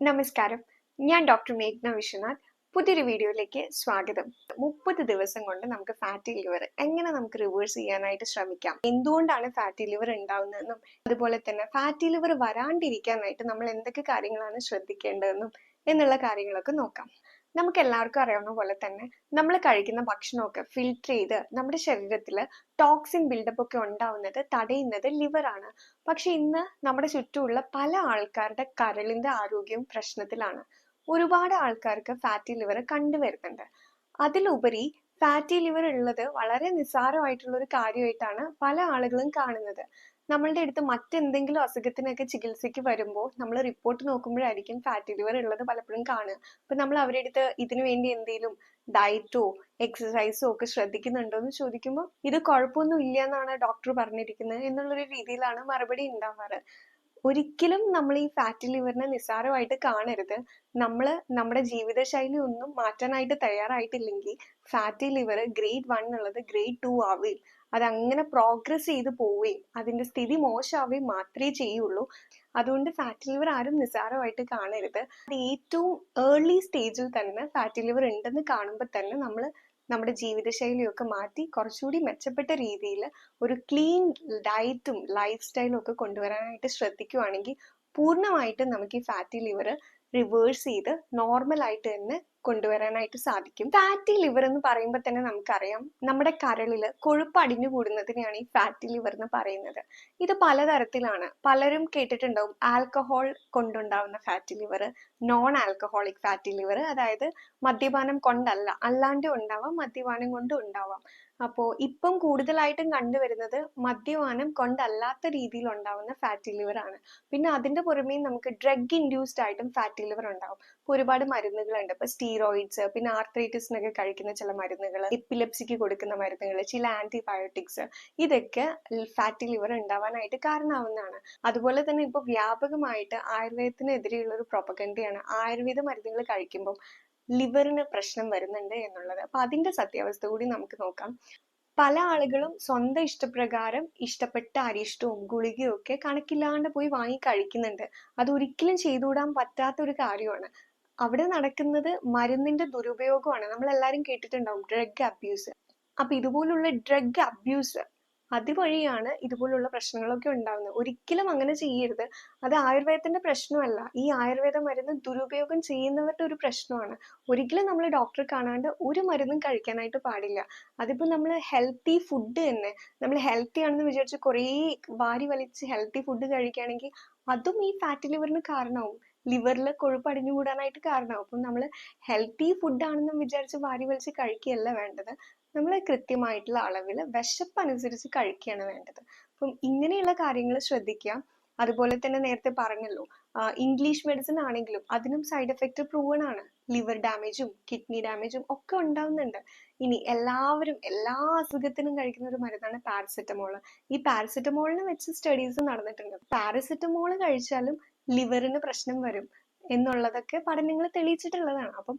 നമസ്കാരം. ഞാൻ ഡോക്ടർ മേഘ്ന വിശ്വനാഥ്. പുതിയൊരു വീഡിയോയിലേക്ക് സ്വാഗതം. മുപ്പത് ദിവസം കൊണ്ട് നമുക്ക് ഫാറ്റി ലിവർ എങ്ങനെ നമുക്ക് റിവേഴ്സ് ചെയ്യാനായിട്ട് ശ്രമിക്കാം? എന്തുകൊണ്ടാണ് ഫാറ്റി ലിവർ ഉണ്ടാവുന്നതെന്നും അതുപോലെ തന്നെ ഫാറ്റി ലിവർ വരാണ്ടിരിക്കാനായിട്ട് നമ്മൾ എന്തൊക്കെ കാര്യങ്ങളാണ് ശ്രദ്ധിക്കേണ്ടതെന്നും എന്നുള്ള കാര്യങ്ങളൊക്കെ നോക്കാം. നമുക്ക് എല്ലാവർക്കും അറിയാവുന്ന പോലെ തന്നെ നമ്മൾ കഴിക്കുന്ന ഭക്ഷണമൊക്കെ ഫിൽറ്റർ ചെയ്ത് നമ്മുടെ ശരീരത്തിൽ ടോക്സിൻ ബിൽഡപ്പ് ഒക്കെ ഉണ്ടാവുന്നത് തടയുന്നത് ആണ്. പക്ഷെ ഇന്ന് നമ്മുടെ ചുറ്റുമുള്ള പല ആൾക്കാരുടെ കരളിന്റെ ആരോഗ്യവും പ്രശ്നത്തിലാണ്. ഒരുപാട് ആൾക്കാർക്ക് ഫാറ്റി ലിവർ കണ്ടുവരുന്നുണ്ട്. അതിലുപരി ഫാറ്റി ലിവർ ഉള്ളത് വളരെ നിസ്സാരമായിട്ടുള്ള ഒരു കാര്യമായിട്ടാണ് പല ആളുകളും കാണുന്നത്. നമ്മളുടെ അടുത്ത് മറ്റെന്തെങ്കിലും അസുഖത്തിനൊക്കെ ചികിത്സയ്ക്ക് വരുമ്പോൾ നമ്മൾ റിപ്പോർട്ട് നോക്കുമ്പോഴായിരിക്കും ഫാറ്റി ലിവർ ഉള്ളത് പലപ്പോഴും കാണുക. അപ്പൊ നമ്മൾ അവരുടെ അടുത്ത് ഇതിനു വേണ്ടി എന്തെങ്കിലും ഡയറ്റോ എക്സസൈസോ ഒക്കെ ശ്രദ്ധിക്കുന്നുണ്ടോ എന്ന് ചോദിക്കുമ്പോൾ ഇത് കുഴപ്പമൊന്നും ഇല്ല എന്നാണ് ഡോക്ടർ പറഞ്ഞിരിക്കുന്നത് എന്നുള്ളൊരു രീതിയിലാണ് മറുപടി ഉണ്ടാവാറ്. ഒരിക്കലും നമ്മൾ ഈ ഫാറ്റി ലിവറിനെ നിസ്സാരമായിട്ട് കാണരുത്. നമ്മൾ നമ്മുടെ ജീവിതശൈലി ഒന്നും മാറ്റാനായിട്ട് തയ്യാറായിട്ടില്ലെങ്കിൽ ഫാറ്റി ലിവർ ഗ്രേഡ് വൺ ഉള്ളത് ഗ്രേഡ് ടു ആവുകയും അത് അങ്ങനെ പ്രോഗ്രസ് ചെയ്ത് പോവുകയും അതിന്റെ സ്ഥിതി മോശമാവുകയും മാത്രമേ ചെയ്യുള്ളൂ. അതുകൊണ്ട് ഫാറ്റി ലിവർ ആരും നിസ്സാരമായിട്ട് കാണരുത്. അത് ഏറ്റവും ഏർലി സ്റ്റേജിൽ തന്നെ ഫാറ്റി ലിവർ ഉണ്ടെന്ന് കാണുമ്പോൾ തന്നെ നമ്മൾ നമ്മുടെ ജീവിതശൈലിയൊക്കെ മാറ്റി കുറച്ചുകൂടി മെച്ചപ്പെട്ട രീതിയിൽ ഒരു ക്ലീൻ ഡയറ്റും ലൈഫ് സ്റ്റൈലും ഒക്കെ കൊണ്ടുവരാനായിട്ട് ശ്രദ്ധിക്കുവാണെങ്കിൽ പൂർണമായിട്ടും നമുക്ക് ഈ ഫാറ്റി ലിവർ റിവേഴ്സ് ചെയ്ത് നോർമലായിട്ട് തന്നെ കൊണ്ടുവരാനായിട്ട് സാധിക്കും. ഫാറ്റി ലിവർ എന്ന് പറയുമ്പോൾ തന്നെ നമുക്കറിയാം നമ്മുടെ കരളിൽ കൊഴുപ്പ് അടിഞ്ഞു കൂടുന്നതിനെയാണ് ഈ ഫാറ്റി ലിവർ എന്ന് പറയുന്നത്. ഇത് പലതരത്തിലാണ്. പലരും കേട്ടിട്ടുണ്ടാവും alcohol കൊണ്ടുണ്ടാവുന്ന fatty liver non alcoholic fatty liver അതായത് മദ്യപാനം കൊണ്ടല്ല അല്ലാണ്ട് ഉണ്ടാവാം മദ്യപാനം കൊണ്ടും ഉണ്ടാവാം. അപ്പോൾ ഇപ്പം കൂടുതലായിട്ടും കണ്ടുവരുന്നത് മദ്യപാനം കൊണ്ടല്ലാത്ത രീതിയിൽ ഉണ്ടാവുന്ന ഫാറ്റി ലിവർ ആണ്. പിന്നെ അതിന്റെ പുറമേ നമുക്ക് ഡ്രഗ് ഇൻഡ്യൂസ്ഡ് ആയിട്ടും ഫാറ്റി ലിവർ ഉണ്ടാവും. ഇപ്പൊ ഒരുപാട് മരുന്നുകളുണ്ട്. ഇപ്പൊ സ്റ്റീറോയിഡ്സ് പിന്നെ ആർത്രൈറ്റിസിനൊക്കെ കഴിക്കുന്ന ചില മരുന്നുകൾ എപ്പിലെപ്സിക്ക് കൊടുക്കുന്ന മരുന്നുകൾ ചില ആന്റിബയോട്ടിക്സ് ഇതൊക്കെ ഫാറ്റി ലിവർ ഉണ്ടാവാനായിട്ട് കാരണമാവുന്നതാണ് അതുപോലെ തന്നെ ഇപ്പൊ വ്യാപകമായിട്ട് ആയുർവേദത്തിനെതിരെയുള്ള ഒരു പ്രൊപ്പഗൻഡയാണ് ആയുർവേദ മരുന്നുകൾ കഴിക്കുമ്പോൾ ലിവറിന് പ്രശ്നം വരുന്നുണ്ട് എന്നുള്ളത്. അപ്പൊ അതിന്റെ സത്യാവസ്ഥ കൂടി നമുക്ക് നോക്കാം. പല ആളുകളും സ്വന്തം ഇഷ്ടപ്രകാരം ഇഷ്ടപ്പെട്ട അരിഷ്ടവും ഗുളികയും ഒക്കെ കണക്കില്ലാണ്ട് പോയി വാങ്ങി കഴിക്കുന്നുണ്ട്. അത് ഒരിക്കലും ചെയ്തുകൂടാൻ പറ്റാത്ത ഒരു കാര്യമാണ്. അവിടെ നടക്കുന്നത് മരുന്നിന്റെ ദുരുപയോഗമാണ്. നമ്മൾ എല്ലാവരും കേട്ടിട്ടുണ്ടാവും ഡ്രഗ് അബ്യൂസ് അപ്പൊ ഇതുപോലുള്ള ഡ്രഗ് അബ്യൂസ് അതുവഴിയാണ് ഇതുപോലുള്ള പ്രശ്നങ്ങളൊക്കെ ഉണ്ടാകുന്നത് ഒരിക്കലും അങ്ങനെ ചെയ്യരുത്. അത് ആയുർവേദത്തിന്റെ പ്രശ്നമല്ല. ഈ ആയുർവേദ മരുന്ന് ദുരുപയോഗം ചെയ്യുന്നവരുടെ ഒരു പ്രശ്നമാണ്. ഒരിക്കലും നമ്മൾ ഡോക്ടറെ കാണാണ്ട് ഒരു മരുന്നും കഴിക്കാനായിട്ട് പാടില്ല. അതിപ്പോ നമ്മൾ ഹെൽത്തി ഫുഡ് തന്നെ. നമ്മൾ ഹെൽത്തി ആണെന്ന് വിചാരിച്ച് കുറേ വാരി വലിച്ച് ഹെൽത്തി ഫുഡ് കഴിക്കുകയാണെങ്കിൽ അതും ഈ ഫാറ്റ് ലിവറിന് കാരണമാവും. ലിവറിൽ കൊഴുപ്പ് അടിഞ്ഞു കൂടാനായിട്ട് കാരണമാകും അപ്പം നമ്മൾ ഹെൽത്തി ഫുഡ് ആണെന്നും വിചാരിച്ച് വാരി വലിച്ച് കഴിക്കുകയല്ല വേണ്ടത്. നമ്മൾ കൃത്യമായിട്ടുള്ള അളവിൽ വിശപ്പ് അനുസരിച്ച് കഴിക്കുകയാണ് വേണ്ടത്. അപ്പം ഇങ്ങനെയുള്ള കാര്യങ്ങൾ ശ്രദ്ധിക്കുക. അതുപോലെ തന്നെ നേരത്തെ പറഞ്ഞല്ലോ ഇംഗ്ലീഷ് മെഡിസിൻ ആണെങ്കിലും അതിനും സൈഡ് എഫക്റ്റ് പ്രൂവൺ ആണ്. ലിവർ ഡാമേജും കിഡ്നി ഡാമേജും ഒക്കെ ഉണ്ടാവുന്നുണ്ട്. ഇനി എല്ലാവരും എല്ലാ അസുഖത്തിനും കഴിക്കുന്ന ഒരു മരുന്നാണ് പാരസെറ്റമോൾ ഈ പാരസെറ്റമോളിനെ വെച്ച് സ്റ്റഡീസ് നടന്നിട്ടുണ്ട്. പാരസെറ്റമോൾ കഴിച്ചാലും ലിവറിന് പ്രശ്നം വരും എന്നുള്ളതൊക്കെ പഠനങ്ങൾ തെളിയിച്ചിട്ടുള്ളതാണ്. അപ്പം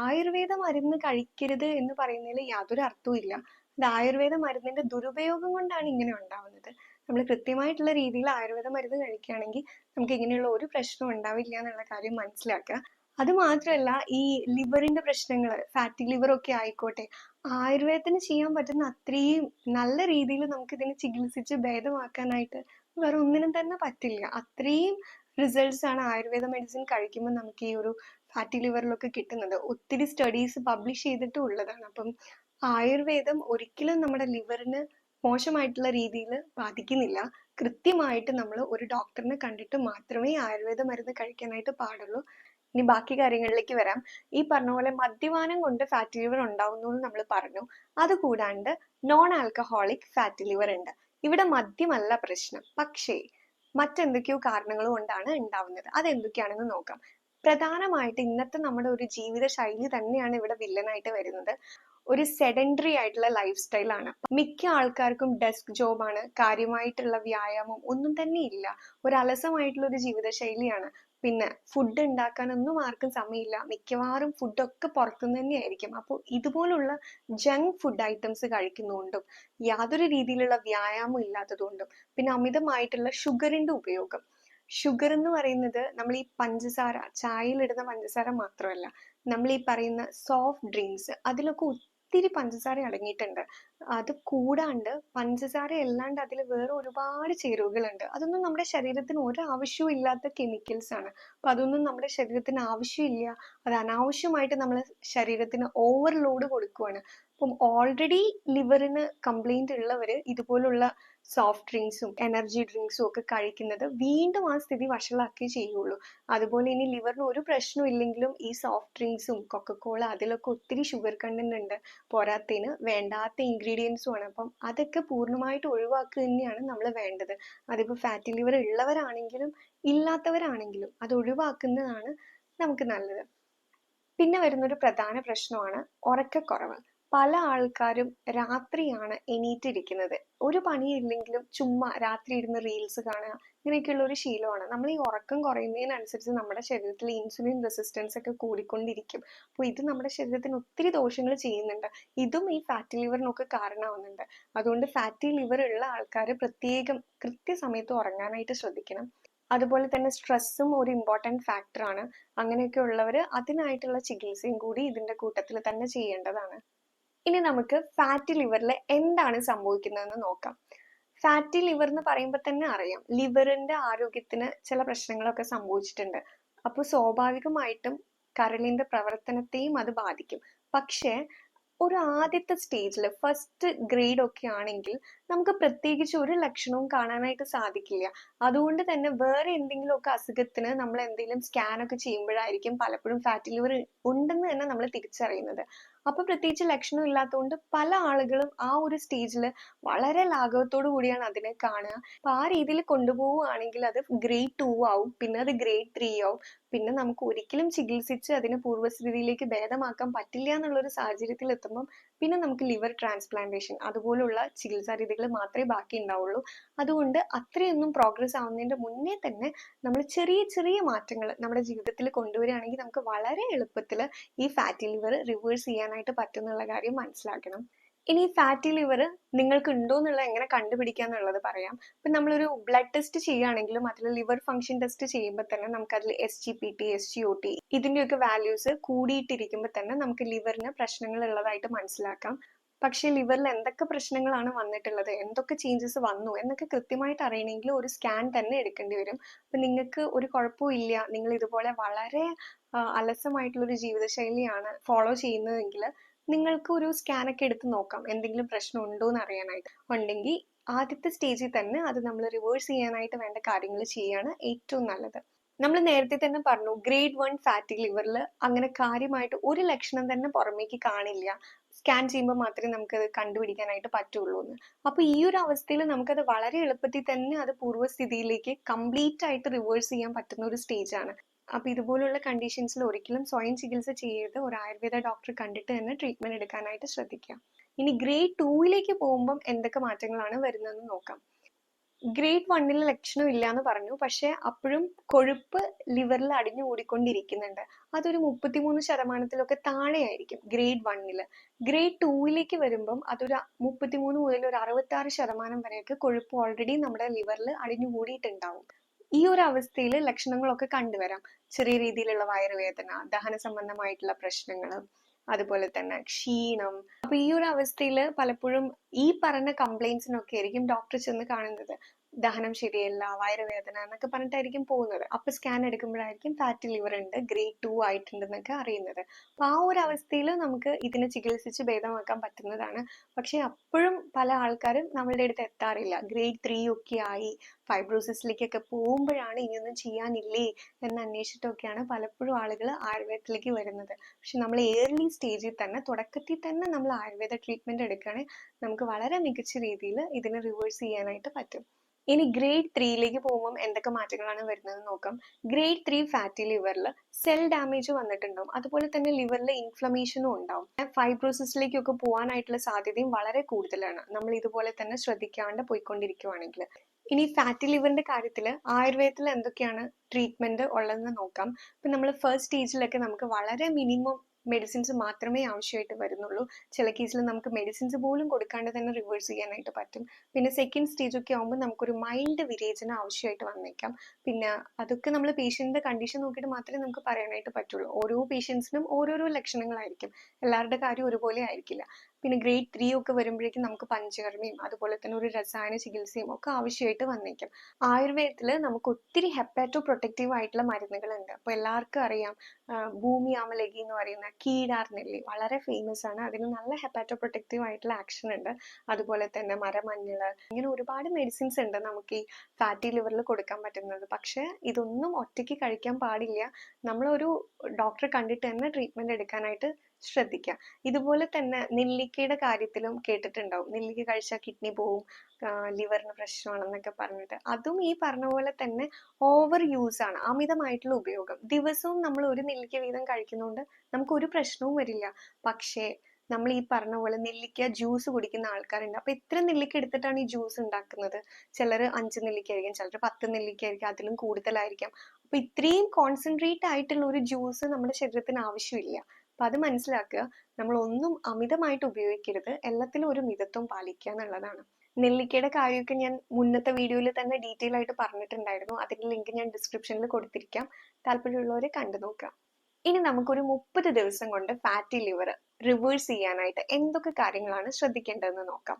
ആയുർവേദ മരുന്ന് കഴിക്കരുത് എന്ന് പറയുന്നതിൽ യാതൊരു അർത്ഥവും ഇല്ല. അത് ആയുർവേദ മരുന്നിന്റെ ദുരുപയോഗം കൊണ്ടാണ് ഇങ്ങനെ ഉണ്ടാവുന്നത്. നമ്മൾ കൃത്യമായിട്ടുള്ള രീതിയിൽ ആയുർവേദ മരുന്ന് കഴിക്കുകയാണെങ്കിൽ നമുക്ക് ഇങ്ങനെയുള്ള ഒരു പ്രശ്നം ഉണ്ടാവില്ല എന്നുള്ള കാര്യം മനസ്സിലാക്കുക. അത് മാത്രമല്ല ഈ ലിവറിന്റെ പ്രശ്നങ്ങൾ ഫാറ്റി ലിവർ ഒക്കെ ആയിക്കോട്ടെ ആയുർവേദത്തിന് ചെയ്യാൻ പറ്റുന്ന അത്രയും നല്ല രീതിയിൽ നമുക്ക് ഇതിനെ ചികിത്സിച്ച് ഭേദമാക്കാനായിട്ട് വേറെ ഒന്നിനും തന്നെ പറ്റില്ല. അത്രയും റിസൾട്ട്സ് ആണ് ആയുർവേദ മെഡിസിൻ കഴിക്കുമ്പോൾ നമുക്ക് ഈ ഒരു ഫാറ്റി ലിവറിലൊക്കെ കിട്ടുന്നത്. ഒത്തിരി സ്റ്റഡീസ് പബ്ലിഷ് ചെയ്തിട്ടും ഉള്ളതാണ്. അപ്പം ആയുർവേദം ഒരിക്കലും നമ്മുടെ ലിവറിന് മോശമായിട്ടുള്ള രീതിയിൽ ബാധിക്കുന്നില്ല. കൃത്യമായിട്ട് നമ്മൾ ഒരു ഡോക്ടറിനെ കണ്ടിട്ട് മാത്രമേ ആയുർവേദ മരുന്ന് കഴിക്കാനായിട്ട് പാടുള്ളൂ. ഇനി ബാക്കി കാര്യങ്ങളിലേക്ക് വരാം. ഈ പറഞ്ഞ പോലെ മദ്യപാനം കൊണ്ട് ഫാറ്റി ലിവർ ഉണ്ടാവുന്നു എന്ന് നമ്മൾ പറഞ്ഞു. അതുകൂടാണ്ട് നോൺ ആൽക്കഹോളിക് ഫാറ്റി ലിവർ ഉണ്ട്. ഇവിടെ മദ്യമല്ല പ്രശ്നം. പക്ഷേ മറ്റെന്തൊക്കെയോ കാരണങ്ങൾ കൊണ്ടാണ് ഉണ്ടാവുന്നത് അതെന്തൊക്കെയാണെന്ന് നോക്കാം. പ്രധാനമായിട്ട് ഇന്നത്തെ നമ്മുടെ ഒരു ജീവിത ശൈലി തന്നെയാണ് ഇവിടെ വില്ലനായിട്ട് വരുന്നത്. ഒരു സെഡൻഡറി ആയിട്ടുള്ള ലൈഫ് സ്റ്റൈലാണ് മിക്ക ആൾക്കാർക്കും ഡെസ്ക് ജോബാണ്. കാര്യമായിട്ടുള്ള വ്യായാമം ഒന്നും തന്നെ ഇല്ല. ഒരു അലസമായിട്ടുള്ള ഒരു ജീവിതശൈലിയാണ് പിന്നെ ഫുഡ് ഉണ്ടാക്കാനൊന്നും ആർക്കും സമയമില്ല. മിക്കവാറും ഫുഡൊക്കെ പുറത്തുനിന്ന് തന്നെയായിരിക്കും. അപ്പോൾ ഇതുപോലുള്ള ജങ്ക് ഫുഡ് ഐറ്റംസ് കഴിക്കുന്നതുകൊണ്ടും യാതൊരു രീതിയിലുള്ള വ്യായാമം ഇല്ലാത്തതുകൊണ്ടും പിന്നെ അമിതമായിട്ടുള്ള ഷുഗറിന്റെ ഉപയോഗം. ഷുഗർ എന്ന് പറയുന്നത് നമ്മൾ ഈ പഞ്ചസാര ചായയിലിടുന്ന പഞ്ചസാര മാത്രമല്ല നമ്മൾ ഈ പറയുന്ന സോഫ്റ്റ് ഡ്രിങ്ക്സ് അതിലൊക്കെ ഒത്തിരി പഞ്ചസാര അടങ്ങിയിട്ടുണ്ട്. അത് കൂടാണ്ട് പഞ്ചസാര അല്ലാണ്ട് അതിൽ വേറെ ഒരുപാട് ചേരുവകളുണ്ട്. അതൊന്നും നമ്മുടെ ശരീരത്തിന് ഒരു ആവശ്യവും ഇല്ലാത്ത കെമിക്കൽസ് ആണ്. അപ്പൊ അതൊന്നും നമ്മുടെ ശരീരത്തിന് ആവശ്യമില്ല. അത് അനാവശ്യമായിട്ട് നമ്മൾ ശരീരത്തിന് ഓവർലോഡ് കൊടുക്കുവാണ്. അപ്പം ഓൾറെഡി ലിവറിന് കംപ്ലൈന്റ് ഉള്ളവര് ഇതുപോലുള്ള സോഫ്റ്റ് ഡ്രിങ്ക്സും എനർജി ഡ്രിങ്ക്സും ഒക്കെ കഴിക്കുന്നത് വീണ്ടും ആ സ്ഥിതി വഷളാക്കി ചെയ്യുള്ളൂ. അതുപോലെ ഇനി ലിവറിന് ഒരു പ്രശ്നവും ഇല്ലെങ്കിലും ഈ സോഫ്റ്റ് ഡ്രിങ്ക്സും കൊക്കക്കോള അതിലൊക്കെ ഒത്തിരി ഷുഗർ കണ്ടന്റ് ഉണ്ട്. പോരാത്തതിന് വേണ്ടാത്ത ഇൻഗ്രീഡിയൻസും ആണ്. അപ്പം അതൊക്കെ പൂർണമായിട്ട് ഒഴിവാക്കുക തന്നെയാണ് നമ്മൾ വേണ്ടത്. അതിപ്പോൾ ഫാറ്റി ലിവർ ഉള്ളവരാണെങ്കിലും ഇല്ലാത്തവരാണെങ്കിലും അത് ഒഴിവാക്കുന്നതാണ് നമുക്ക് നല്ലത്. പിന്നെ വരുന്നൊരു പ്രധാന പ്രശ്നമാണ് ഉറക്കക്കുറവ്. പല ആൾക്കാരും രാത്രിയാണ് എണീറ്റിരിക്കുന്നത്. ഒരു പണിയില്ലെങ്കിലും ചുമ്മാ രാത്രി ഇരുന്ന് റീൽസ് കാണുക ഇങ്ങനെയൊക്കെയുള്ള ഒരു ശീലമാണ്. നമ്മൾ ഈ ഉറക്കം കുറയുന്നതിനനുസരിച്ച് നമ്മുടെ ശരീരത്തിൽ ഇൻസുലിൻ റെസിസ്റ്റൻസ് ഒക്കെ കൂടിക്കൊണ്ടിരിക്കും. അപ്പോൾ ഇത് നമ്മുടെ ശരീരത്തിന് ഒത്തിരി ദോഷങ്ങൾ ചെയ്യുന്നുണ്ട്. ഇതും ഈ ഫാറ്റി ലിവറിനൊക്കെ കാരണമാവുന്നുണ്ട്. അതുകൊണ്ട് ഫാറ്റി ലിവർ ഉള്ള ആൾക്കാർ പ്രത്യേകം കൃത്യസമയത്ത് ഉറങ്ങാനായിട്ട് ശ്രദ്ധിക്കണം. അതുപോലെ തന്നെ സ്ട്രെസ്സും ഒരു ഇമ്പോർട്ടന്റ് ഫാക്ടറാണ് അങ്ങനെയൊക്കെ ഉള്ളവർ അതിനായിട്ടുള്ള ചികിത്സയും കൂടി ഇതിന്റെ കൂട്ടത്തിൽ തന്നെ ചെയ്യേണ്ടതാണ്. ഇനി നമുക്ക് ഫാറ്റി ലിവറിൽ എന്താണ് സംഭവിക്കുന്നതെന്ന് നോക്കാം. ഫാറ്റി ലിവർ എന്ന് പറയുമ്പോൾ തന്നെ അറിയാം. ലിവറിന്റെ ആരോഗ്യത്തിന് ചില പ്രശ്നങ്ങളൊക്കെ സംഭവിച്ചിട്ടുണ്ട്. അപ്പോൾ സ്വാഭാവികമായിട്ടും കരളിന്റെ പ്രവർത്തനത്തെയും അത് ബാധിക്കും. പക്ഷേ ഒരു ആദ്യത്തെ സ്റ്റേജിൽ ഫസ്റ്റ് ഗ്രേഡ് ഒക്കെ ആണെങ്കിൽ നമുക്ക് പ്രത്യേകിച്ച് ഒരു ലക്ഷണവും കാണാനായിട്ട് സാധിക്കില്ല. അതുകൊണ്ട് തന്നെ വേറെ എന്തെങ്കിലുമൊക്കെ അസുഖത്തിന് നമ്മൾ എന്തെങ്കിലും സ്കാൻ ഒക്കെ ചെയ്യുമ്പോഴായിരിക്കും പലപ്പോഴും ഫാറ്റി ലിവർ ഉണ്ടെന്ന് തന്നെ നമ്മൾ തിരിച്ചറിയുന്നത്. അപ്പൊ പ്രത്യേകിച്ച് ലക്ഷണം ഇല്ലാത്തതുകൊണ്ട് പല ആളുകളും ആ ഒരു സ്റ്റേജിൽ വളരെ ലാഘവത്തോടു കൂടിയാണ് അതിനെ കാണുക. അപ്പൊ ആ രീതിയിൽ കൊണ്ടുപോവുകയാണെങ്കിൽ അത് ഗ്രേഡ് ടു ആവും പിന്നെ അത് ഗ്രേഡ് ത്രീ ആവും. പിന്നെ നമുക്ക് ഒരിക്കലും ചികിത്സിച്ച് അതിനെ പൂർവസ്ഥിതിയിലേക്ക് ഭേദമാക്കാൻ പറ്റില്ല എന്നുള്ള ഒരു സാഹചര്യത്തിൽ എത്തുമ്പം പിന്നെ നമുക്ക് ലിവർ ട്രാൻസ്പ്ലാന്റേഷൻ അതുപോലുള്ള ചികിത്സാ രീതികൾ മാത്രമേ ബാക്കി ഉണ്ടാവുള്ളൂ. അതുകൊണ്ട് അത്രയൊന്നും പ്രോഗ്രസ് ആവുന്നതിന്റെ മുന്നേ തന്നെ നമ്മൾ ചെറിയ ചെറിയ മാറ്റങ്ങൾ നമ്മുടെ ജീവിതത്തിൽ കൊണ്ടുവരികയാണെങ്കിൽ നമുക്ക് വളരെ എളുപ്പത്തിൽ ഈ ഫാറ്റി ലിവർ റിവേഴ്സ് ചെയ്യാനായിട്ട് പറ്റും എന്നുള്ള കാര്യം മനസ്സിലാക്കണം. ഇനി ഫാറ്റി ലിവർ നിങ്ങൾക്ക് ഉണ്ടോ എന്നുള്ളത് എങ്ങനെ കണ്ടുപിടിക്കുക എന്നുള്ളത് പറയാം. ഇപ്പം നമ്മളൊരു ബ്ലഡ് ടെസ്റ്റ് ചെയ്യുകയാണെങ്കിലും അതിൽ ലിവർ ഫംഗ്ഷൻ ടെസ്റ്റ് ചെയ്യുമ്പോൾ തന്നെ നമുക്ക് അതിൽ S G P T S G O T ഇതിന്റെയൊക്കെ വാല്യൂസ് കൂടിയിട്ടിരിക്കുമ്പോൾ തന്നെ നമുക്ക് ലിവറിന് പ്രശ്നങ്ങൾ ഉള്ളതായിട്ട് മനസ്സിലാക്കാം. പക്ഷേ ലിവറിൽ എന്തൊക്കെ പ്രശ്നങ്ങളാണ് വന്നിട്ടുള്ളത് എന്തൊക്കെ ചേഞ്ചസ് വന്നു എന്നൊക്കെ കൃത്യമായിട്ട് അറിയണമെങ്കിൽ ഒരു സ്കാൻ തന്നെ എടുക്കേണ്ടി വരും. അപ്പം നിങ്ങൾക്ക് ഒരു കുഴപ്പവും ഇല്ല നിങ്ങൾ ഇതുപോലെ വളരെ അലസമായിട്ടുള്ളൊരു ജീവിതശൈലിയാണ് ഫോളോ ചെയ്യുന്നതെങ്കിൽ നിങ്ങൾക്ക് ഒരു സ്കാനൊക്കെ എടുത്ത് നോക്കാം. എന്തെങ്കിലും പ്രശ്നം ഉണ്ടോ എന്ന് അറിയാനായിട്ട്. ഉണ്ടെങ്കിൽ ആദ്യത്തെ സ്റ്റേജിൽ തന്നെ അത് നമ്മൾ റിവേഴ്സ് ചെയ്യാനായിട്ട് വേണ്ട കാര്യങ്ങൾ ചെയ്യാണ് ഏറ്റവും നല്ലത്. നമ്മൾ നേരത്തെ തന്നെ പറഞ്ഞു ഗ്രേഡ് വൺ ഫാറ്റി ലിവറിൽ അങ്ങനെ കാര്യമായിട്ട് ഒരു ലക്ഷണം തന്നെ പുറമേക്ക് കാണില്ല. സ്കാൻ ചെയ്യുമ്പോൾ മാത്രമേ നമുക്ക് അത് കണ്ടുപിടിക്കാനായിട്ട് പറ്റുള്ളൂ എന്ന്. അപ്പൊ ഈ ഒരു അവസ്ഥയിൽ നമുക്കത് വളരെ എളുപ്പത്തിൽ തന്നെ അത് പൂർവസ്ഥിതിയിലേക്ക് കംപ്ലീറ്റ് ആയിട്ട് റിവേഴ്സ് ചെയ്യാൻ പറ്റുന്ന ഒരു സ്റ്റേജ് ആണ് അപ്പൊ ഇതുപോലുള്ള കണ്ടീഷൻസിൽ ഒരിക്കലും സ്വയം ചികിത്സ ചെയ്യരുത് ഒരു ആയുർവേദ ഡോക്ടറെ കണ്ടിട്ട് തന്നെ ട്രീറ്റ്മെന്റ് എടുക്കാനായിട്ട് ശ്രദ്ധിക്കാം ഇനി ഗ്രേഡ് ടൂയിലേക്ക് പോകുമ്പം എന്തൊക്കെ മാറ്റങ്ങളാണ് വരുന്നതെന്ന് നോക്കാം. ഗ്രേഡ് വണ്ണിൽ ലക്ഷണം ഇല്ല എന്ന് പറഞ്ഞു. പക്ഷേ അപ്പോഴും കൊഴുപ്പ് ലിവറിൽ അടിഞ്ഞു കൂടിക്കൊണ്ടിരിക്കുന്നുണ്ട്. അതൊരു മുപ്പത്തിമൂന്ന് ശതമാനത്തിലൊക്കെ താഴെയായിരിക്കും ഗ്രേഡ് വണ്ണിൽ ഗ്രേഡ് ടൂയിലേക്ക് വരുമ്പം അതൊരു മുപ്പത്തിമൂന്ന് മുതൽ ഒരു അറുപത്തി ശതമാനം വരെയൊക്കെ കൊഴുപ്പ് ഓൾറെഡി നമ്മുടെ ലിവറിൽ അടിഞ്ഞു കൂടിയിട്ടുണ്ടാവും. ഈ ഒരു അവസ്ഥയിൽ ലക്ഷണങ്ങളൊക്കെ കണ്ടുവരാം. ചെറിയ രീതിയിലുള്ള വയറുവേദന ദഹന സംബന്ധമായിട്ടുള്ള പ്രശ്നങ്ങൾ അതുപോലെ തന്നെ ക്ഷീണം. അപ്പൊ ഈ ഒരു അവസ്ഥയിൽ പലപ്പോഴും ഈ പറഞ്ഞ കംപ്ലൈൻസിനൊക്കെ ആയിരിക്കും ഡോക്ടർ ചെന്ന് കാണുന്നത്. ദഹനം ശരിയല്ല വയറുവേദന എന്നൊക്കെ പറഞ്ഞിട്ടായിരിക്കും പോകുന്നത്. അപ്പൊ സ്കാൻ എടുക്കുമ്പോഴായിരിക്കും ഫാറ്റ് ലിവർ ഉണ്ട് ഗ്രേഡ് ടു ആയിട്ടുണ്ടെന്നൊക്കെ അറിയുന്നത്. അപ്പൊ ആ ഒരു അവസ്ഥയിൽ നമുക്ക് ഇതിനെ ചികിത്സിച്ച് ഭേദമാക്കാൻ പറ്റുന്നതാണ്. പക്ഷെ അപ്പോഴും പല ആൾക്കാരും നമ്മളുടെ അടുത്ത് എത്താറില്ല. ഗ്രേഡ് ത്രീ ഒക്കെ ആയി ഫൈബ്രോസിസിലേക്കൊക്കെ പോകുമ്പോഴാണ് ഇനിയൊന്നും ചെയ്യാനില്ലേ എന്ന് അന്വേഷിച്ചിട്ടൊക്കെയാണ് പലപ്പോഴും ആളുകൾ ആയുർവേദത്തിലേക്ക് വരുന്നത്. പക്ഷെ നമ്മൾ ഏർലി സ്റ്റേജിൽ തന്നെ തുടക്കത്തിൽ തന്നെ നമ്മൾ ആയുർവേദ ട്രീറ്റ്മെന്റ് എടുക്കുകയാണെങ്കിൽ നമുക്ക് വളരെ മികച്ച രീതിയിൽ ഇതിനെ റിവേഴ്സ് ചെയ്യാനായിട്ട് പറ്റും. ഇനി ഗ്രേഡ് ത്രീയിലേക്ക് പോകുമ്പോൾ എന്തൊക്കെ മാറ്റങ്ങളാണ് വരുന്നത് നോക്കാം. ഗ്രേഡ് ത്രീ ഫാറ്റി ലിവറിൽ സെൽ ഡാമേജ് വന്നിട്ടുണ്ടാവും. അതുപോലെ തന്നെ ലിവറിൽ ഇൻഫ്ലമേഷനും ഉണ്ടാവും. ഫൈബ്രോസിസിലേക്കൊക്കെ പോകാനായിട്ടുള്ള സാധ്യതയും വളരെ കൂടുതലാണ്. നമ്മൾ ഇതുപോലെ തന്നെ ശ്രദ്ധിക്കാണ്ട് പോയിക്കൊണ്ടിരിക്കുവാണെങ്കിൽ. ഇനി ഫാറ്റി ലിവറിന്റെ കാര്യത്തിൽ ആയുർവേദത്തിൽ എന്തൊക്കെയാണ് ട്രീറ്റ്മെന്റ് ഉള്ളതെന്ന് നോക്കാം. ഇപ്പം നമ്മൾ ഫസ്റ്റ് സ്റ്റേജിലൊക്കെ നമുക്ക് വളരെ മിനിമം മെഡിസിൻസ് മാത്രമേ ആവശ്യമായിട്ട് വരുന്നുള്ളൂ. ചില കേസിൽ നമുക്ക് മെഡിസിൻസ് പോലും കൊടുക്കാണ്ട് തന്നെ റിവേഴ്സ് ചെയ്യാനായിട്ട് പറ്റും. പിന്നെ സെക്കൻഡ് സ്റ്റേജ് ഒക്കെ ആകുമ്പോൾ നമുക്കൊരു മൈൽഡ് വിരേചനം ആവശ്യമായിട്ട് വന്നേക്കാം. പിന്നെ അതൊക്കെ നമ്മൾ പേഷ്യന്റിന്റെ കണ്ടീഷൻ നോക്കിയിട്ട് മാത്രമേ നമുക്ക് പറയാനായിട്ട് പറ്റുള്ളൂ. ഓരോ പേഷ്യൻസിനും ഓരോരോ ലക്ഷണങ്ങളായിരിക്കും. എല്ലാവരുടെ കാര്യം ഒരുപോലെ ആയിരിക്കില്ല. പിന്നെ ഗ്രേഡ് ത്രീ ഒക്കെ വരുമ്പോഴേക്കും നമുക്ക് പഞ്ചകർമ്മയും അതുപോലെ തന്നെ ഒരു രസായന ചികിത്സയും ഒക്കെ ആവശ്യമായിട്ട് വന്നേക്കും. ആയുർവേദത്തിൽ നമുക്ക് ഒത്തിരി ഹെപ്പാറ്റോ പ്രൊട്ടക്റ്റീവ് ആയിട്ടുള്ള മരുന്നുകളുണ്ട്. അപ്പോൾ എല്ലാവർക്കും അറിയാം. ഭൂമി ആമലകി എന്ന് പറയുന്ന കീടാർനെല്ലി വളരെ ഫേമസ് ആണ്. അതിന് നല്ല ഹെപ്പാറ്റോ പ്രൊട്ടക്റ്റീവ് ആയിട്ടുള്ള ആക്ഷൻ ഉണ്ട്. അതുപോലെ തന്നെ മരമഞ്ഞൾ ഇങ്ങനെ ഒരുപാട് മെഡിസിൻസ് ഉണ്ട് നമുക്ക് ഈ ഫാറ്റി ലിവറിൽ കൊടുക്കാൻ പറ്റുന്നത്. പക്ഷെ ഇതൊന്നും ഒറ്റയ്ക്ക് കഴിക്കാൻ പാടില്ല. നമ്മളൊരു ഡോക്ടറെ കണ്ടിട്ട് തന്നെ ട്രീറ്റ്മെന്റ് എടുക്കാനായിട്ട് ശ്രദ്ധിക്കുക ഇതുപോലെ തന്നെ നെല്ലിക്കയുടെ കാര്യത്തിലും കേട്ടിട്ടുണ്ടാവും. നെല്ലിക്ക കഴിച്ചാൽ കിഡ്നി പോവും ലിവറിന് പ്രശ്നമാണെന്നൊക്കെ പറഞ്ഞിട്ട്. അതും ഈ പറഞ്ഞ പോലെ തന്നെ ഓവർ യൂസ് ആണ്. അമിതമായിട്ടുള്ള ഉപയോഗം. ദിവസവും നമ്മൾ ഒരു നെല്ലിക്ക വീതം കഴിക്കുന്നതുകൊണ്ട് നമുക്ക് ഒരു പ്രശ്നവും വരില്ല. പക്ഷേ നമ്മൾ ഈ പറഞ്ഞ പോലെ നെല്ലിക്ക ജ്യൂസ് കുടിക്കുന്ന ആൾക്കാരുണ്ട്. അപ്പൊ ഇത്ര നെല്ലിക്ക എടുത്തിട്ടാണ് ഈ ജ്യൂസ് ഉണ്ടാക്കുന്നത്. ചിലർ അഞ്ച് നെല്ലിക്ക ആയിരിക്കും ചിലർ പത്ത് നെല്ലിക്ക ആയിരിക്കും അതിലും കൂടുതലായിരിക്കാം. അപ്പൊ ഇത്രയും കോൺസെൻട്രേറ്റ് ആയിട്ടുള്ള ഒരു ജ്യൂസ് നമ്മുടെ ശരീരത്തിന് ആവശ്യമില്ല. അപ്പൊ അത് മനസ്സിലാക്കുക നമ്മൾ ഒന്നും അമിതമായിട്ട് ഉപയോഗിക്കരുത്. എല്ലാത്തിലും ഒരു മിതത്വം പാലിക്കുക എന്നുള്ളതാണ്. നെല്ലിക്കയുടെ കാര്യമൊക്കെ ഞാൻ മുന്നത്തെ വീഡിയോയിൽ തന്നെ ഡീറ്റെയിൽ ആയിട്ട് പറഞ്ഞിട്ടുണ്ടായിരുന്നു. അതിന്റെ ലിങ്ക് ഞാൻ ഡിസ്ക്രിപ്ഷനിൽ കൊടുത്തിരിക്കാം. താല്പര്യമുള്ളവരെ കണ്ടു നോക്കാം ഇനി നമുക്കൊരു മുപ്പത് ദിവസം കൊണ്ട് ഫാറ്റി ലിവർ റിവേഴ്സ് ചെയ്യാനായിട്ട് എന്തൊക്കെ കാര്യങ്ങളാണ് ശ്രദ്ധിക്കേണ്ടതെന്ന് നോക്കാം.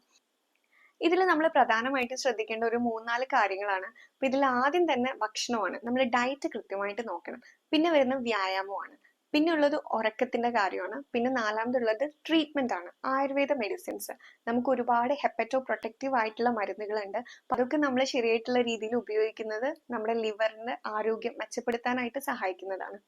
ഇതിൽ നമ്മൾ പ്രധാനമായിട്ട് ശ്രദ്ധിക്കേണ്ട ഒരു മൂന്നാൽ കാര്യങ്ങളാണ്. അപ്പൊ ഇതിൽ ആദ്യം തന്നെ ഭക്ഷണമാണ്. നമ്മൾ ഡയറ്റ് കൃത്യമായിട്ട് നോക്കണം. പിന്നെ വരുന്ന വ്യായാമമാണ്. പിന്നെ ഉള്ളത് ഉറക്കത്തിന്റെ കാര്യമാണ്. പിന്നെ നാലാമതുള്ളത് ട്രീറ്റ്മെന്റ് ആണ്. ആയുർവേദ മെഡിസിൻസ് നമുക്ക് ഒരുപാട് ഹെപ്പറ്റോ പ്രൊട്ടക്റ്റീവ് ആയിട്ടുള്ള മരുന്നുകളുണ്ട്. അപ്പൊ അതൊക്കെ നമ്മൾ ശരിയായിട്ടുള്ള രീതിയിൽ ഉപയോഗിക്കുന്നത് നമ്മുടെ ലിവറിന്റെ ആരോഗ്യം മെച്ചപ്പെടുത്താനായിട്ട് സഹായിക്കുന്നതാണ്.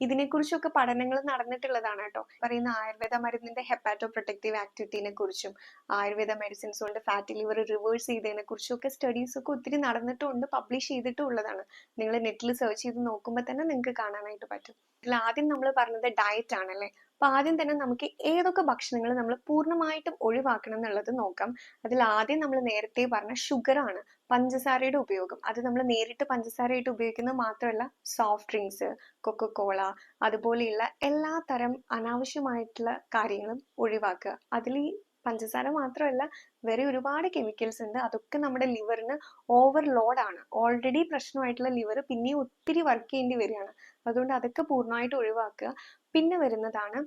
ഇതിനെക്കുറിച്ചൊക്കെ പഠനങ്ങൾ നടന്നിട്ടുള്ളതാണ് കേട്ടോ പറയുന്ന ആയുർവേദ മരുന്നിന്റെ ഹെപ്പാറ്റോ പ്രൊട്ടക്റ്റീവ് ആക്ടിവിറ്റിനെ കുറിച്ചും ആയുർവേദ മെഡിസിൻസ് കൊണ്ട് ഫാറ്റി ലിവർ റിവേഴ്സ് ചെയ്തതിനെ കുറിച്ചും ഒക്കെ സ്റ്റഡീസ് ഒക്കെ ഒത്തിരി നടന്നിട്ടുണ്ട് പബ്ലിഷ് ചെയ്തിട്ടും ഉള്ളതാണ്. നിങ്ങൾ നെറ്റിൽ സെർച്ച് ചെയ്ത് നോക്കുമ്പോൾ തന്നെ നിങ്ങൾക്ക് കാണാനായിട്ട് പറ്റും. ഇതിൽ ആദ്യം നമ്മൾ പറഞ്ഞത് ഡയറ്റ് ആണല്ലേ? അപ്പൊ ആദ്യം തന്നെ നമുക്ക് ഏതൊക്കെ ഭക്ഷണങ്ങൾ നമ്മൾ പൂർണമായിട്ടും ഒഴിവാക്കണം എന്നുള്ളത് നോക്കാം. അതിൽ ആദ്യം നമ്മൾ നേരത്തെ പറഞ്ഞ ഷുഗർ ആണ്. പഞ്ചസാരയുടെ ഉപയോഗം. അത് നമ്മൾ നേരിട്ട് പഞ്ചസാരയായിട്ട് ഉപയോഗിക്കുന്നത് മാത്രമല്ല സോഫ്റ്റ് ഡ്രിങ്ക്സ് കൊക്കക്കോള അതുപോലെയുള്ള എല്ലാ തരം അനാവശ്യമായിട്ടുള്ള കാര്യങ്ങളും ഒഴിവാക്കുക. അതിൽ ഈ പഞ്ചസാര മാത്രമല്ല വേറെ ഒരുപാട് കെമിക്കൽസ് ഉണ്ട്. അതൊക്കെ നമ്മുടെ ലിവറിന് ഓവർലോഡ് ആണ്. ഓൾറെഡി പ്രശ്നമായിട്ടുള്ള ലിവർ പിന്നെയും ഒത്തിരി വർക്ക് ചെയ്യേണ്ടി വരികയാണ്. അതുകൊണ്ട് അതൊക്കെ പൂർണമായിട്ട് ഒഴിവാക്കുക. പിന്നെ വരുന്നതാണ്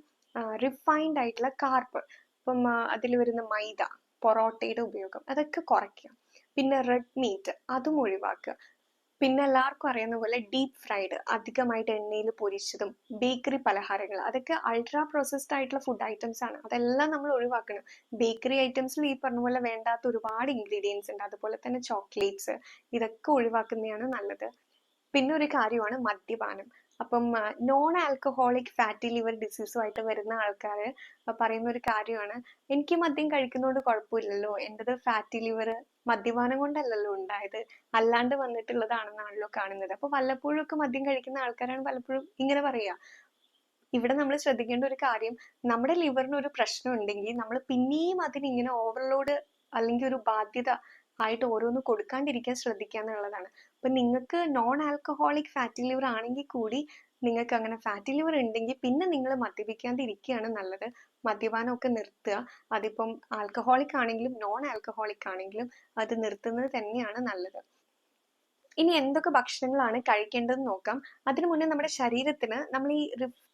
റിഫൈൻഡ് ആയിട്ടുള്ള കാർബ് ഇപ്പം അതിൽ വരുന്ന മൈദ പൊറോട്ടയുടെ ഉപയോഗം. അതൊക്കെ കുറയ്ക്കുക. പിന്നെ റെഡ് മീറ്റ് അതും ഒഴിവാക്കുക. പിന്നെ എല്ലാവർക്കും അറിയുന്ന പോലെ ഡീപ് ഫ്രൈഡ് അധികമായിട്ട് എണ്ണയിൽ പൊരിച്ചതും ബേക്കറി പലഹാരങ്ങൾ അതൊക്കെ അൾട്രാ പ്രോസസ്ഡ് ആയിട്ടുള്ള ഫുഡ് ഐറ്റംസ് ആണ്. അതെല്ലാം നമ്മൾ ഒഴിവാക്കണം. ബേക്കറി ഐറ്റംസിൽ ഈ പറഞ്ഞ പോലെ വേണ്ടാത്ത ഒരുപാട് ഇൻഗ്രീഡിയൻസ് ഉണ്ട്. അതുപോലെ തന്നെ ചോക്ലേറ്റ്സ് ഇതൊക്കെ ഒഴിവാക്കുന്നതാണ് നല്ലത്. പിന്നെ ഒരു കാര്യമാണ് മദ്യപാനം. അപ്പം നോൺ ആൽക്കഹോളിക് ഫാറ്റി ലിവർ ഡിസീസുമായിട്ട് വരുന്ന ആൾക്കാർ പറയുന്ന ഒരു കാര്യമാണ് എനിക്ക് മദ്യം കഴിക്കുന്നതുകൊണ്ട് കുഴപ്പമില്ലല്ലോ. എന്റെത് ഫാറ്റി ലിവർ മദ്യപാനം കൊണ്ടല്ലല്ലോ ഉണ്ടായത്. അല്ലാണ്ട് വന്നിട്ടുള്ളതാണെന്നാണല്ലോ കാണുന്നത്. അപ്പോൾ വല്ലപ്പോഴും ഒക്കെ മദ്യം കഴിക്കുന്ന ആൾക്കാരാണ് പലപ്പോഴും ഇങ്ങനെ പറയുക ഇവിടെ നമ്മൾ ശ്രദ്ധിക്കേണ്ട ഒരു കാര്യം നമ്മുടെ ലിവറിന് ഒരു പ്രശ്നം ഉണ്ടെങ്കിൽ നമ്മൾ പിന്നെയും അതിന് ഇങ്ങനെ ഓവർലോഡ് അല്ലെങ്കിൽ ഒരു ബാധ്യത ആയിട്ട് ഓരോന്ന് കൊടുക്കാണ്ടിരിക്കാൻ ശ്രദ്ധിക്കുക എന്നുള്ളതാണ്. അപ്പം നിങ്ങൾക്ക് നോൺ ആൽക്കഹോളിക് ഫാറ്റി ലിവർ ആണെങ്കിൽ കൂടി നിങ്ങൾക്ക് അങ്ങനെ ഫാറ്റി ലിവർ ഉണ്ടെങ്കിൽ പിന്നെ നിങ്ങൾ മദ്യപിക്കാണ്ടിരിക്കുകയാണ് നല്ലത്. മദ്യപാനമൊക്കെ നിർത്തുക. അതിപ്പം ആൽക്കഹോളിക് ആണെങ്കിലും നോൺ ആൽക്കഹോളിക് ആണെങ്കിലും അത് നിർത്തുന്നത് തന്നെയാണ് നല്ലത്. ഇനി എന്തൊക്കെ ഭക്ഷണങ്ങളാണ് കഴിക്കേണ്ടതെന്ന് നോക്കാം. അതിനു മുന്നേ നമ്മുടെ ശരീരത്തിന് നമ്മൾ ഈ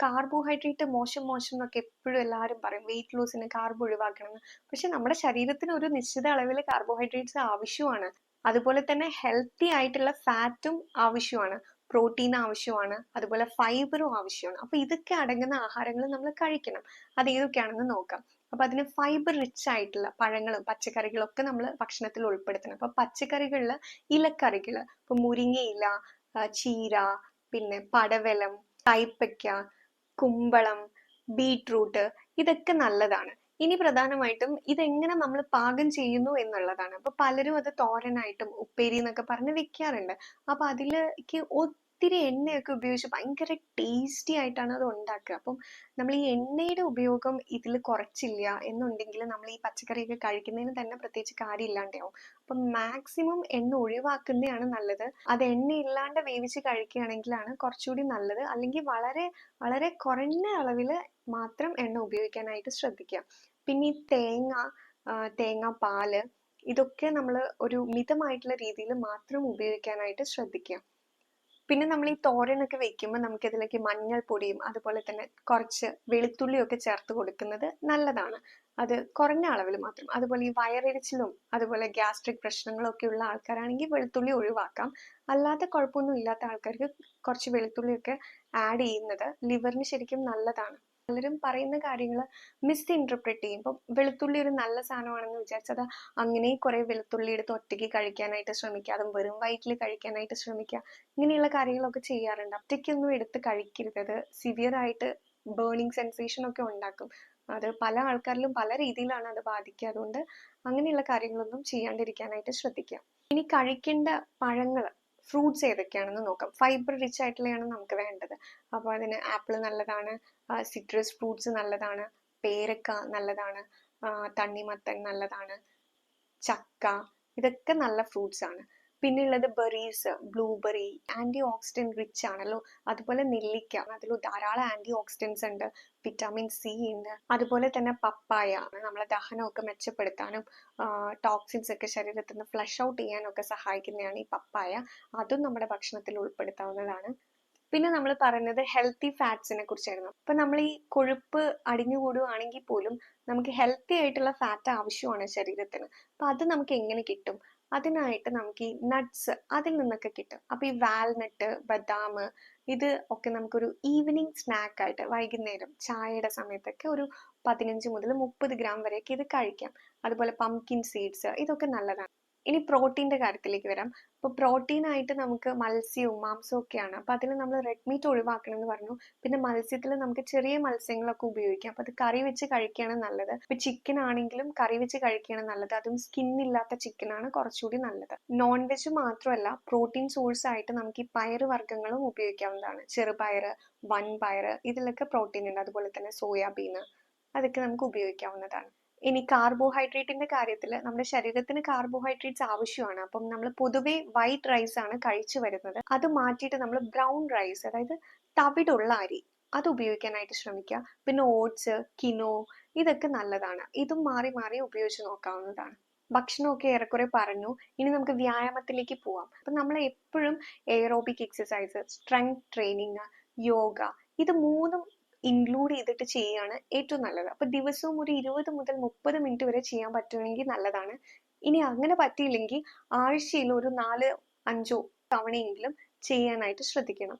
കാർബോഹൈഡ്രേറ്റ് മോശം മോശം എന്നൊക്കെ എപ്പോഴും എല്ലാവരും പറയും. വെയിറ്റ് ലോസിന് കാർബ് ഒഴിവാക്കണം പക്ഷെ നമ്മുടെ ശരീരത്തിന് ഒരു നിശ്ചിത അളവിൽ കാർബോഹൈഡ്രേറ്റ്സ് ആവശ്യമാണ്. അതുപോലെ തന്നെ ഹെൽത്തി ആയിട്ടുള്ള ഫാറ്റും ആവശ്യമാണ്. പ്രോട്ടീൻ ആവശ്യമാണ്. അതുപോലെ ഫൈബറും ആവശ്യമാണ്. അപ്പൊ ഇതൊക്കെ അടങ്ങുന്ന ആഹാരങ്ങൾ നമ്മൾ കഴിക്കണം. അത് ഏതൊക്കെയാണെന്ന് നോക്കാം. അപ്പൊ അതിന് ഫൈബർ റിച്ച് ആയിട്ടുള്ള പഴങ്ങളും പച്ചക്കറികളും ഒക്കെ നമ്മൾ ഭക്ഷണത്തിൽ ഉൾപ്പെടുത്തണം. അപ്പൊ പച്ചക്കറികളിൽ ഇലക്കറികൾ ഇപ്പൊ മുരിങ്ങയില ചീര പിന്നെ പടവലം കൈപ്പയ്ക്ക കുമ്പളം ബീട്രൂട്ട് ഇതൊക്കെ നല്ലതാണ്. ഇനി പ്രധാനമായിട്ടും ഇതെങ്ങനെ നമ്മൾ പാകം ചെയ്യുന്നു എന്നുള്ളതാണ്. അപ്പൊ പലരും അത് തോരനായിട്ടും ഉപ്പേരി എന്നൊക്കെ പറഞ്ഞ് വെക്കാറുണ്ട്. അപ്പൊ അതിലേക്ക് ഒത്തിരി എണ്ണയൊക്കെ ഉപയോഗിച്ച് ഭയങ്കര ടേസ്റ്റി ആയിട്ടാണ് അത് ഉണ്ടാക്കുക. അപ്പം നമ്മൾ ഈ എണ്ണയുടെ ഉപയോഗം ഇതിൽ കുറച്ചില്ല എന്നുണ്ടെങ്കിൽ നമ്മൾ ഈ പച്ചക്കറിയൊക്കെ കഴിക്കുന്നതിന് തന്നെ പ്രത്യേകിച്ച് കാര്യമില്ലാണ്ടാവും അപ്പം മാക്സിമം എണ്ണ ഒഴിവാക്കുന്നതാണ് നല്ലത്. അത് എണ്ണ ഇല്ലാണ്ട് വേവിച്ച് കഴിക്കുകയാണെങ്കിലാണ് കുറച്ചുകൂടി നല്ലത്. അല്ലെങ്കിൽ വളരെ വളരെ കുറഞ്ഞ അളവിൽ മാത്രം എണ്ണ ഉപയോഗിക്കാനായിട്ട് ശ്രദ്ധിക്കുക. പിന്നെ ഈ തേങ്ങ തേങ്ങ പാൽ ഇതൊക്കെ നമ്മൾ ഒരു മിതമായിട്ടുള്ള രീതിയിൽ മാത്രം ഉപയോഗിക്കാനായിട്ട് ശ്രദ്ധിക്കുക. പിന്നെ നമ്മൾ ഈ തോരനൊക്കെ വെക്കുമ്പോൾ നമുക്ക് ഇതിലേക്ക് മഞ്ഞൾപ്പൊടിയും അതുപോലെ തന്നെ കുറച്ച് വെളുത്തുള്ളിയും ഒക്കെ ചേർത്ത് കൊടുക്കുന്നത് നല്ലതാണ്. അത് കുറഞ്ഞ അളവിൽ മാത്രം. അതുപോലെ ഈ വയറിടിച്ചിലും അതുപോലെ ഗ്യാസ്ട്രിക് പ്രശ്നങ്ങളും ഒക്കെ ഉള്ള ആൾക്കാരാണെങ്കിൽ വെളുത്തുള്ളി ഒഴിവാക്കാം. അല്ലാതെ കുഴപ്പമൊന്നും ഇല്ലാത്ത ആൾക്കാർക്ക് കുറച്ച് വെളുത്തുള്ളിയൊക്കെ ആഡ് ചെയ്യുന്നത് ലിവറിന് ശരിക്കും നല്ലതാണ്. പലരും പറയുന്ന കാര്യങ്ങൾ മിസ് ഇന്റർപ്രറ്റ് ചെയ്യും. ഇപ്പം വെളുത്തുള്ളി ഒരു നല്ല സാധനമാണെന്ന് വിചാരിച്ചത് അങ്ങനെ കുറെ വെളുത്തുള്ളി എടുത്ത് ഒറ്റയ്ക്ക് കഴിക്കാനായിട്ട് ശ്രമിക്കുക അതും വെറും വയറ്റിൽ കഴിക്കാനായിട്ട് ശ്രമിക്കുക ഇങ്ങനെയുള്ള കാര്യങ്ങളൊക്കെ ചെയ്യാറുണ്ട്. ഒറ്റയ്ക്കൊന്നും എടുത്ത് കഴിക്കരുത്. അത് സിവിയർ ആയിട്ട് ബേണിംഗ് സെൻസേഷൻ ഒക്കെ ഉണ്ടാക്കും. അത് പല ആൾക്കാരിലും പല രീതിയിലാണ് അത് ബാധിക്കുക. അതുകൊണ്ട് അങ്ങനെയുള്ള കാര്യങ്ങളൊന്നും ചെയ്യാണ്ടിരിക്കാനായിട്ട് ശ്രദ്ധിക്കുക. ഇനി കഴിക്കേണ്ട പഴങ്ങൾ ഫ്രൂട്ട്സ് ഏതൊക്കെയാണെന്ന് നോക്കാം. ഫൈബർ റിച്ച് ആയിട്ടുള്ളതാണ് നമുക്ക് വേണ്ടത്. അപ്പോൾ അതിന് ആപ്പിൾ നല്ലതാണ് സിട്രസ് ഫ്രൂട്ട്സ് നല്ലതാണ് പേരക്ക നല്ലതാണ് തണ്ണിമത്തൻ നല്ലതാണ് ചക്ക ഇതൊക്കെ നല്ല ഫ്രൂട്ട്സ് ആണ്. പിന്നെ ഉള്ളത് berries blueberry antioxidant rich ആണല്ലോ അതുപോലെ നെല്ലിക്ക അതിൽ ധാരാളം ആന്റി ഓക്സിഡൻസ് ഉണ്ട് വിറ്റാമിൻ സി ഉണ്ട് അതുപോലെ തന്നെ പപ്പായ നമ്മളെ ദഹനമൊക്കെ മെച്ചപ്പെടുത്താനും ടോക്സിൻസ് ഒക്കെ ശരീരത്തിൽ നിന്ന് ഫ്ലഷ് ഔട്ട് ചെയ്യാനൊക്കെ സഹായിക്കുന്നതാണ് ഈ പപ്പായ അതും നമ്മുടെ ഭക്ഷണത്തിൽ ഉൾപ്പെടുത്താവുന്നതാണ്. പിന്നെ നമ്മൾ പറയുന്നത് ഹെൽത്തി ഫാറ്റ്സിനെ കുറിച്ചായിരുന്നു. അപ്പൊ നമ്മൾ ഈ കൊഴുപ്പ് അടിഞ്ഞുകൂടുകയാണെങ്കിൽ പോലും നമുക്ക് ഹെൽത്തി ആയിട്ടുള്ള ഫാറ്റ് ആവശ്യമാണ് ശരീരത്തിന്. അപ്പൊ അത് നമുക്ക് എങ്ങനെ കിട്ടും? അതിനായിട്ട് നമുക്ക് ഈ നട്ട്സ് അതിൽ നിന്നൊക്കെ കിട്ടും. അപ്പൊ ഈ വാൽനട്ട് ബദാം ഇത് ഒക്കെ നമുക്കൊരു ഈവനിങ് സ്നാക്ക് ആയിട്ട് വൈകുന്നേരം ചായയുടെ സമയത്തൊക്കെ ഒരു പതിനഞ്ച് മുതൽ മുപ്പത് ഗ്രാം വരെയൊക്കെ ഇത് കഴിക്കാം. അതുപോലെ പംകിൻ സീഡ്സ് ഇതൊക്കെ നല്ലതാണ്. ഇനി പ്രോട്ടീന്റെ കാര്യത്തിലേക്ക് വരാം. പ്രോട്ടീൻ ആയിട്ട് നമുക്ക് മത്സ്യവും മാംസവും ഒക്കെയാണ്. അപ്പൊ അതിൽ നമ്മൾ റെഡ് മീറ്റ് ഒഴിവാക്കണം എന്ന് പറഞ്ഞു. പിന്നെ മത്സ്യത്തിൽ നമുക്ക് ചെറിയ മത്സ്യങ്ങളൊക്കെ ഉപയോഗിക്കാം. അപ്പോൾ അത് കറി വെച്ച് കഴിക്കുകയാണ് നല്ലത്. ഇപ്പൊ ചിക്കൻ ആണെങ്കിലും കറി വെച്ച് കഴിക്കുകയാണ് നല്ലത്. അതും സ്കിൻ ഇല്ലാത്ത ചിക്കൻ ആണ് കുറച്ചുകൂടി നല്ലത്. നോൺ വെജ് മാത്രമല്ല പ്രോട്ടീൻ സോഴ്സ് ആയിട്ട് നമുക്ക് ഈ പയർ വർഗങ്ങളും ഉപയോഗിക്കാവുന്നതാണ്. വൺ പയർ ഇതിലൊക്കെ പ്രോട്ടീൻ ഉണ്ട്. അതുപോലെ തന്നെ സോയാബീൻ അതൊക്കെ നമുക്ക് ഉപയോഗിക്കാവുന്നതാണ്. ഇനി കാർബോഹൈഡ്രേറ്റിന്റെ കാര്യത്തിൽ നമ്മുടെ ശരീരത്തിന് കാർബോഹൈഡ്രേറ്റ്സ് ആവശ്യമാണ്. അപ്പം നമ്മൾ പൊതുവേ വൈറ്റ് റൈസ് ആണ് കഴിച്ചു വരുന്നത്. അത് മാറ്റിയിട്ട് നമ്മൾ ബ്രൗൺ റൈസ് അതായത് തവിടുള്ള അരി അത് ഉപയോഗിക്കാനായിട്ട് ശ്രമിക്കുക. പിന്നെ ഓട്സ് കിനോ ഇതൊക്കെ നല്ലതാണ്. ഇതും മാറി മാറി ഉപയോഗിച്ച് നോക്കാവുന്നതാണ്. ഭക്ഷണമൊക്കെ ഏറെക്കുറെ പറഞ്ഞു. ഇനി നമുക്ക് വ്യായാമത്തിലേക്ക് പോവാം. അപ്പൊ നമ്മൾ എപ്പോഴും aerobic exercise strength training yoga ഇത് മൂന്നും ഇൻക്ലൂഡ് ചെയ്തിട്ട് ചെയ്യുകയാണ് ഏറ്റവും നല്ലത്. അപ്പോൾ ദിവസവും ഒരു ഇരുപത് മുതൽ മുപ്പത് മിനിറ്റ് വരെ ചെയ്യാൻ പറ്റുമെങ്കിൽ നല്ലതാണ്. ഇനി അങ്ങനെ പറ്റിയില്ലെങ്കിൽ ആഴ്ചയിൽ ഒരു നാല് അഞ്ചോ തവണയെങ്കിലും ചെയ്യാനായിട്ട് ശ്രദ്ധിക്കണം.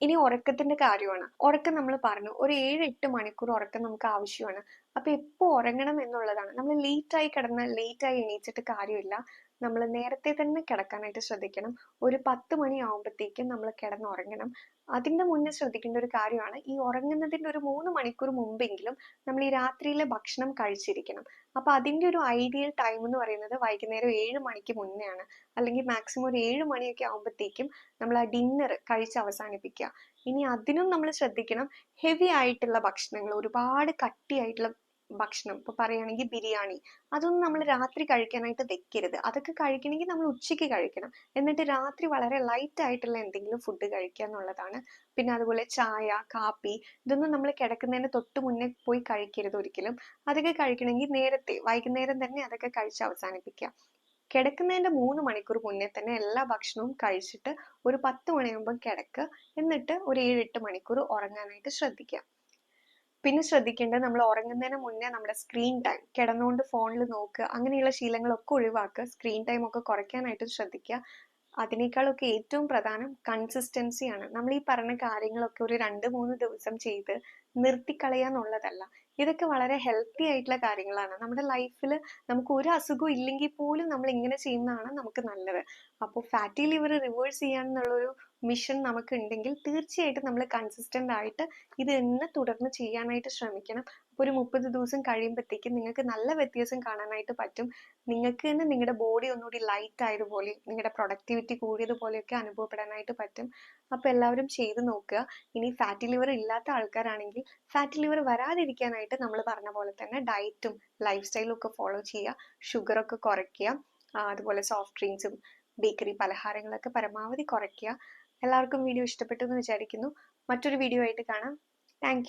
ഇനി ഉറക്കത്തിന്റെ കാര്യമാണ്. ഉറക്കം നമ്മൾ പറഞ്ഞു ഒരു ഏഴ് എട്ട് മണിക്കൂർ ഉറക്കം നമുക്ക് ആവശ്യമാണ്. അപ്പൊ എപ്പോ ഉറങ്ങണം എന്നുള്ളതാണ്. നമ്മൾ ലേറ്റ് ആയി കിടന്ന് ലേറ്റ് ആയി എണീച്ചിട്ട് കാര്യമില്ല. നമ്മൾ നേരത്തെ തന്നെ കിടക്കാനായിട്ട് ശ്രദ്ധിക്കണം. ഒരു പത്ത് മണി ആവുമ്പോഴത്തേക്കും നമ്മൾ കിടന്നുറങ്ങണം. അതിന്റെ മുന്നേ ശ്രദ്ധിക്കേണ്ട ഒരു കാര്യമാണ് ഈ ഉറങ്ങുന്നതിന്റെ ഒരു മൂന്ന് മണിക്കൂർ മുമ്പെങ്കിലും നമ്മൾ ഈ രാത്രിയിലെ ഭക്ഷണം കഴിച്ചിരിക്കണം. അപ്പോൾ അതിന്റെ ഒരു ഐഡിയൽ ടൈം എന്ന് പറയുന്നത് വൈകുന്നേരം ഏഴ് മണിക്ക് മുന്നെയാണ്. അല്ലെങ്കിൽ മാക്സിമം ഒരു ഏഴ് മണിയൊക്കെ ആവുമ്പോഴത്തേക്കും നമ്മൾ ആ ഡിന്നർ കഴിച്ച് അവസാനിപ്പിക്കുക. ഇനി അതിനും നമ്മൾ ശ്രദ്ധിക്കണം ഹെവി ആയിട്ടുള്ള ഭക്ഷണങ്ങൾ ഒരുപാട് കട്ടിയായിട്ടുള്ള ഭക്ഷണം. ഇപ്പൊ പറയുകയാണെങ്കിൽ ബിരിയാണി. അതൊന്നും നമ്മൾ രാത്രി കഴിക്കാനായിട്ട് വെക്കരുത്. അതൊക്കെ കഴിക്കണമെങ്കിൽ നമ്മൾ ഉച്ചയ്ക്ക് കഴിക്കണം. എന്നിട്ട് രാത്രി വളരെ ലൈറ്റ് ആയിട്ടുള്ള എന്തെങ്കിലും ഫുഡ് കഴിക്കുക എന്നുള്ളതാണ്. പിന്നെ അതുപോലെ ചായ കാപ്പി ഇതൊന്നും നമ്മൾ കിടക്കുന്നതിന് തൊട്ട് മുന്നേ പോയി കഴിക്കരുത് ഒരിക്കലും. അതൊക്കെ കഴിക്കണമെങ്കിൽ നേരത്തെ വൈകുന്നേരം തന്നെ അതൊക്കെ കഴിച്ച് അവസാനിപ്പിക്കുക. കിടക്കുന്നതിന്റെ മൂന്ന് മണിക്കൂർ മുന്നേ തന്നെ എല്ലാ ഭക്ഷണവും കഴിച്ചിട്ട് ഒരു പത്ത് മണിയാകുമ്പോൾ കിടക്കുക എന്നിട്ട് ഒരു ഏഴ് എട്ട് മണിക്കൂർ ഉറങ്ങാനായിട്ട് ശ്രദ്ധിക്കുക. പിന്നെ ശ്രദ്ധിക്കേണ്ടത് നമ്മൾ ഉറങ്ങുന്നതിന് മുന്നേ നമ്മുടെ സ്ക്രീൻ ടൈം കിടന്നുകൊണ്ട് ഫോണിൽ നോക്കുക. അങ്ങനെയുള്ള ശീലങ്ങളൊക്കെ ഒഴിവാക്കുക. സ്ക്രീൻ ടൈം ഒക്കെ കുറയ്ക്കാനായിട്ട് ശ്രദ്ധിക്കുക. അതിനേക്കാളൊക്കെ ഏറ്റവും പ്രധാനം കൺസിസ്റ്റൻസിയാണ് നമ്മൾ ഈ പറഞ്ഞ കാര്യങ്ങളൊക്കെ ഒരു രണ്ട് മൂന്ന് ദിവസം ചെയ്ത് നിർത്തിക്കളയാന്നുള്ളതല്ല ഇതൊക്കെ വളരെ ഹെൽത്തി ആയിട്ടുള്ള കാര്യങ്ങളാണ്. നമ്മുടെ ലൈഫിൽ നമുക്ക് ഒരു അസുഖവും ഇല്ലെങ്കിൽ പോലും നമ്മൾ ഇങ്ങനെ ചെയ്യുന്നതാണ് നമുക്ക് നല്ലത്. അപ്പോൾ ഫാറ്റി ലിവർ റിവേഴ്സ് ചെയ്യാന്നുള്ളൊരു മിഷൻ നമുക്ക് ഉണ്ടെങ്കിൽ തീർച്ചയായിട്ടും നമ്മൾ കൺസിസ്റ്റന്റ് ആയിട്ട് ഇത് തന്നെ തുടർന്ന് ചെയ്യാനായിട്ട് ശ്രമിക്കണം. അപ്പോൾ ഒരു മുപ്പത് ദിവസം കഴിയുമ്പോഴത്തേക്കും നിങ്ങൾക്ക് നല്ല വ്യത്യാസം കാണാനായിട്ട് പറ്റും. നിങ്ങൾക്ക് തന്നെ നിങ്ങളുടെ ബോഡി ഒന്നുകൂടി ലൈറ്റ് ആയതുപോലെ നിങ്ങളുടെ പ്രൊഡക്ടിവിറ്റി കൂടിയതുപോലെയൊക്കെ അനുഭവപ്പെടാനായിട്ട് പറ്റും. അപ്പോൾ എല്ലാവരും ചെയ്ത് നോക്കുക. ഇനി ഫാറ്റി ലിവർ ഇല്ലാത്ത ആൾക്കാരാണെങ്കിൽ ഫാറ്റി ലിവർ വരാതിരിക്കാനായിട്ട് നമ്മൾ പറഞ്ഞ പോലെ തന്നെ ഡയറ്റും ലൈഫ് സ്റ്റൈലും ഒക്കെ ഫോളോ ചെയ്യുക. ഷുഗറൊക്കെ കുറയ്ക്കുക. അതുപോലെ സോഫ്റ്റ് ഡ്രിങ്ക്സും ബേക്കറി പലഹാരങ്ങളൊക്കെ പരമാവധി കുറയ്ക്കുക. എല്ലാവർക്കും വീഡിയോ ഇഷ്ടപ്പെട്ടു എന്ന് വിചാരിക്കുന്നു. മറ്റൊരു വീഡിയോ ആയിട്ട് കാണാം. താങ്ക്